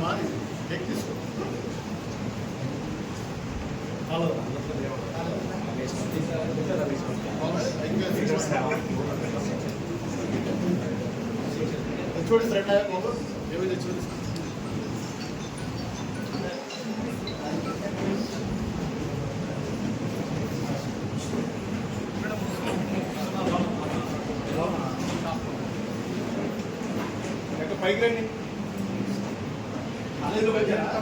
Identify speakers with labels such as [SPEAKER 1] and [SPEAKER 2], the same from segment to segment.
[SPEAKER 1] మాది టేక్ తీసుకో హలో చూడండి ఫ్రెండ్ ఏమైతే చూడండి పైకి రండి. కాలేజీలో వచ్చారా దా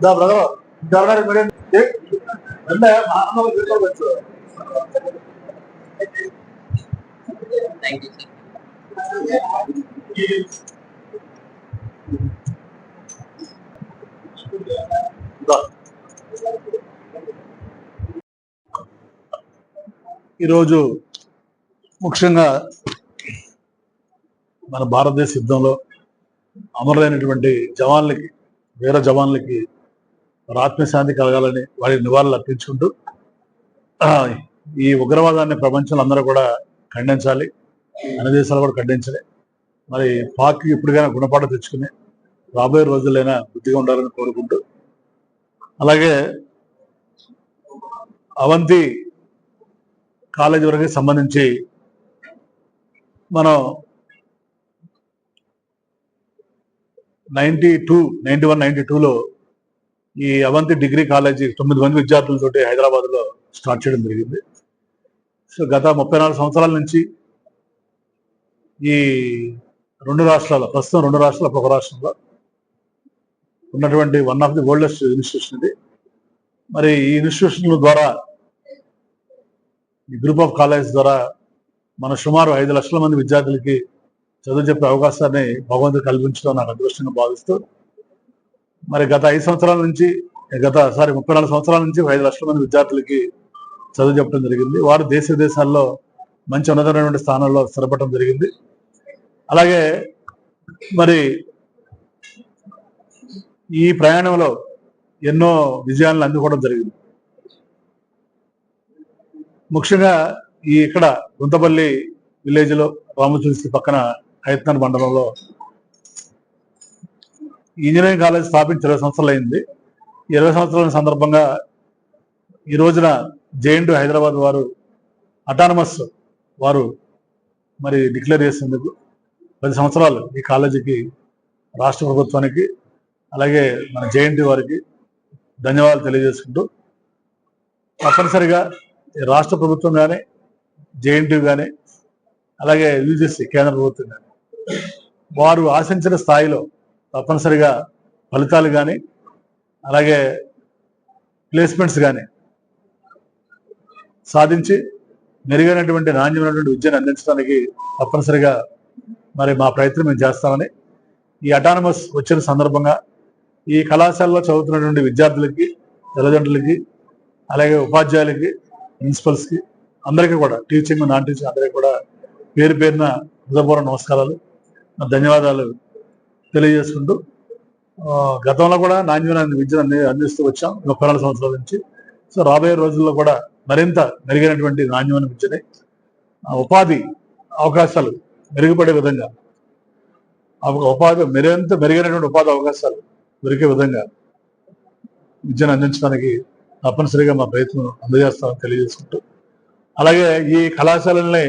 [SPEAKER 1] Да, да, да, да, да,
[SPEAKER 2] да, да, да,
[SPEAKER 1] да. ఈరోజు ముఖ్యంగా మన భారతదేశ యుద్ధంలో అమరులైనటువంటి జవాన్లకి వీర జవాన్లకి ఆత్మశాంతి కలగాలని వారికి నివాళులు అర్పించుకుంటూ ఈ ఉగ్రవాదాన్ని ప్రపంచంలో అందరూ కూడా ఖండించాలి. అన్ని దేశాలు కూడా ఖండించాలి. మరి పాక్ ఇప్పటికైనా గుణపాఠం తెచ్చుకుని రాబోయే రోజులైనా బుద్ధిగా ఉండాలని కోరుకుంటూ అలాగే అవంతి కాలేజీ వరకు సంబంధించి మనం ninety two ninety one ninety టూలో ఈ అవంతి డిగ్రీ కాలేజీ తొమ్మిది మంది విద్యార్థులతోటి హైదరాబాద్లో స్టార్ట్ చేయడం జరిగింది. సో గత ముప్పై నాలుగు సంవత్సరాల నుంచి ఈ రెండు రాష్ట్రాల ప్రస్తుతం రెండు రాష్ట్రాల ఒక రాష్ట్రంలో ఉన్నటువంటి one of the oldest institution ఇది. మరి ఈ ఇన్స్టిట్యూషన్ ద్వారా ఈ గ్రూప్ ఆఫ్ కాలేజ్ ద్వారా మన సుమారు ఐదు లక్షల మంది విద్యార్థులకి చదువు చెప్పే అవకాశాన్ని భగవంతుడు కల్పించడం నాకు అదృష్టంగా భావిస్తూ మరి గత ఐదు సంవత్సరాల నుంచి గత సారీ ముప్పై నాలుగు సంవత్సరాల నుంచి ఐదు లక్షల మంది విద్యార్థులకి చదువు చెప్పడం జరిగింది. వారు దేశ విదేశాల్లో మంచి ఉన్నతమైనటువంటి స్థానంలో స్థిరపడటం జరిగింది. అలాగే మరి ఈ ప్రయాణంలో ఎన్నో విజయాలను అందుకోవడం జరిగింది. ముఖ్యంగా ఈ ఇక్కడ గుంతపల్లి విలేజ్లో రామచురిసి పక్కన హైతనార్ మండలంలో ఇంజనీరింగ్ కాలేజ్ స్థాపించి ఇరవై సంవత్సరాలు అయింది. ఇరవై సంవత్సరాల సందర్భంగా ఈ రోజున జేఎన్యు హైదరాబాద్ వారు అటానమస్ వారు మరి డిక్లేర్ చేసేందుకు పది సంవత్సరాలు ఈ కాలేజీకి రాష్ట్ర ప్రభుత్వానికి అలాగే మన జేఎన్టీ వారికి ధన్యవాదాలు తెలియజేసుకుంటూ తప్పనిసరిగా రాష్ట్ర ప్రభుత్వం కానీ జేఎన్టీ కానీ అలాగే యూజీసీ కేంద్ర ప్రభుత్వం కానీ వారు ఆశించిన స్థాయిలో తప్పనిసరిగా ఫలితాలు కానీ అలాగే ప్లేస్మెంట్స్ కానీ సాధించి మెరుగైనటువంటి నాణ్యమైనటువంటి విద్యను అందించడానికి తప్పనిసరిగా మరి మా ప్రయత్నం మేము చేస్తామని ఈ అటానమస్ వచ్చిన సందర్భంగా ఈ కళాశాలలో చదువుతున్నటువంటి విద్యార్థులకి తల్లిదండ్రులకి అలాగే ఉపాధ్యాయులకి ప్రిన్సిపల్స్కి అందరికీ కూడా టీచింగ్ నాన్ టీచింగ్ అందరికీ కూడా పేరు పేరున హృదయపూర్వ నమస్కారాలు. ధన్యవాదాలు తెలియజేసుకుంటూ గతంలో కూడా నాణ్యమైన విద్యను అంది అందిస్తూ వచ్చాం ముప్పై నాలుగు సంవత్సరాల నుంచి. సో రాబోయే రోజుల్లో కూడా మరింత మెరుగైనటువంటి నాణ్యమైన విద్యని ఆ, ఉపాధి అవకాశాలు మెరుగుపడే విధంగా ఆ ఉపాధి మరింత మెరుగైనటువంటి ఉపాధి అవకాశాలు దొరికే విధంగా విద్యను అందించడానికి తప్పనిసరిగా మా ప్రయత్నం అందజేస్తామని తెలియజేసుకుంటూ. అలాగే ఈ కళాశాలల్ని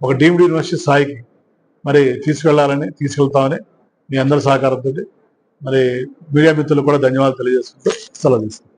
[SPEAKER 1] ఒక డీమ్డ్ యూనివర్సిటీ స్థాయికి మరి తీసుకెళ్ళాలని తీసుకెళ్తామని మీ అందరి సహకారంతో మరి మీడియా మిత్రులు కూడా ధన్యవాదాలు తెలియజేసుకుంటూ సెలవు తీసుకుంటాం